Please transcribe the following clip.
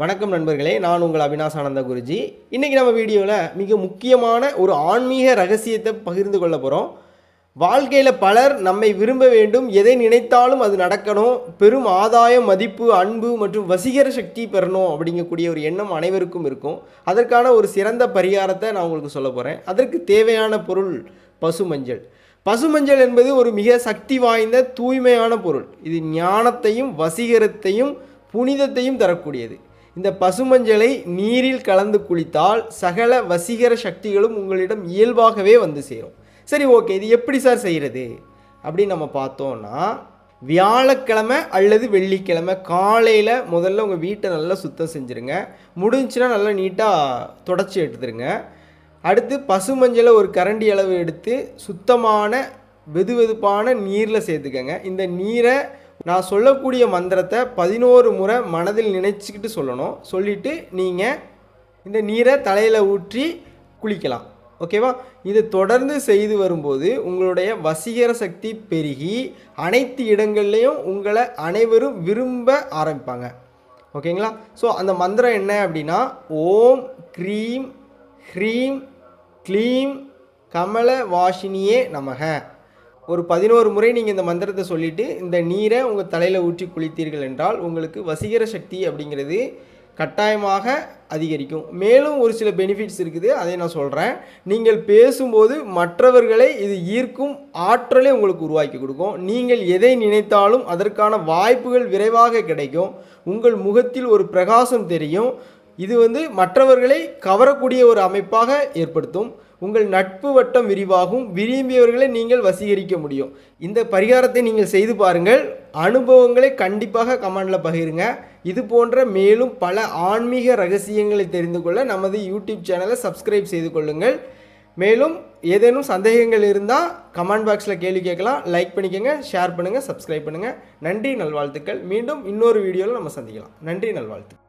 வணக்கம் நண்பர்களே நான் உங்கள் அவினாஷ் ஆனந்த குருஜி. இன்றைக்கி நம்ம வீடியோவில் மிக முக்கியமான ஒரு ஆன்மீக ரகசியத்தை பகிர்ந்து கொள்ள போகிறோம் வாழ்க்கையில் பலர் நம்மை விரும்ப வேண்டும் எதை நினைத்தாலும் அது நடக்கணும் பெரும் ஆதாயம் மதிப்பு அன்பு மற்றும் வசீகர சக்தி பெறணும் அப்படிங்கக்கூடிய ஒரு எண்ணம் அனைவருக்கும் இருக்கும். அதற்கான ஒரு சிறந்த பரிகாரத்தை நான் உங்களுக்கு சொல்ல போகிறேன் அதற்கு தேவையான பொருள் பசு பசுமஞ்சள். பசுமஞ்சள் என்பது ஒரு மிக சக்தி வாய்ந்த தூய்மையான பொருள். இது ஞானத்தையும் வசீகரத்தையும் புனிதத்தையும் தரக்கூடியது. இந்த பசுமஞ்சளை நீரில் கலந்து குளித்தால் சகல வசீகர சக்திகளும் உங்களிடம் இயல்பாகவே வந்து சேரும். சரி ஓகே இது எப்படி சார் செய்கிறது அப்படின்னு நம்ம பார்த்தோம்னா வியாழக்கிழமை அல்லது வெள்ளிக்கிழமை காலையில் முதல்ல உங்கள் வீட்டை நல்லா சுத்தம் செஞ்சுருங்க. முடிஞ்சுன்னா நல்லா நீட்டாக தொடச்சி எடுத்துருங்க. அடுத்து பசுமஞ்சளை ஒரு கரண்டி அளவு எடுத்து சுத்தமான வெதுவெதுப்பான நீரில் சேர்த்துக்கங்க. இந்த நீரை நான் சொல்லக்கூடிய மந்திரத்தை பதினோரு முறை மனதில் நினைச்சிக்கிட்டு சொல்லணும். சொல்லிவிட்டு நீங்கள் இந்த நீரை தலையில் ஊற்றி குளிக்கலாம். ஓகேவா? இது தொடர்ந்து செய்து வரும்போது உங்களுடைய வசீகர சக்தி பெருகி அனைத்து இடங்கள்லையும் உங்களை அனைவரும் விரும்ப ஆரம்பிப்பாங்க. ஓகேங்களா? ஸோ அந்த மந்திரம் என்ன அப்படின்னா ஓம் க்ரீம் ஹ்ரீம் க்ளீம் கமல வாஷினியே நமக. ஒரு பதினோரு முறை நீங்கள் இந்த மந்திரத்தை சொல்லிவிட்டு இந்த நீரை உங்கள் தலையில் ஊற்றி குளித்தீர்கள் என்றால் உங்களுக்கு வசீகர சக்தி அப்படிங்கிறது கட்டாயமாக அதிகரிக்கும். மேலும் ஒரு சில பெனிஃபிட்ஸ் இருக்குது அதை நான் சொல்கிறேன் நீங்கள் பேசும்போது மற்றவர்களை இது ஈர்க்கும் ஆற்றலை உங்களுக்கு உருவாக்கி கொடுக்கும். நீங்கள் எதை நினைத்தாலும் அதற்கான வாய்ப்புகள் விரைவாக கிடைக்கும். உங்கள் முகத்தில் ஒரு பிரகாசம் தெரியும். இது வந்து மற்றவர்களை கவரக்கூடிய ஒரு அமைப்பாக ஏற்படுத்தும். உங்கள் நட்பு வட்டம் விரிவாகும். விரும்பியவர்களை நீங்கள் வசீகரிக்க முடியும். இந்த பரிகாரத்தை நீங்கள் செய்து பாருங்கள். அனுபவங்களை கண்டிப்பாக கமெண்டில் பகிருங்க. இது போன்ற மேலும் பல ஆன்மீக ரகசியங்களை தெரிந்து கொள்ள நமது யூடியூப் சேனலை சப்ஸ்கிரைப் செய்து கொள்ளுங்கள். மேலும் ஏதேனும் சந்தேகங்கள் இருந்தால் கமெண்ட் பாக்ஸில் கேள்வி கேட்கலாம். லைக் பண்ணிக்கோங்க ஷேர் பண்ணுங்கள் சப்ஸ்கிரைப் பண்ணுங்கள் நன்றி நல்வாழ்த்துக்கள். மீண்டும் இன்னொரு வீடியோவில் நம்ம சந்திக்கலாம். நன்றி நல்வாழ்த்து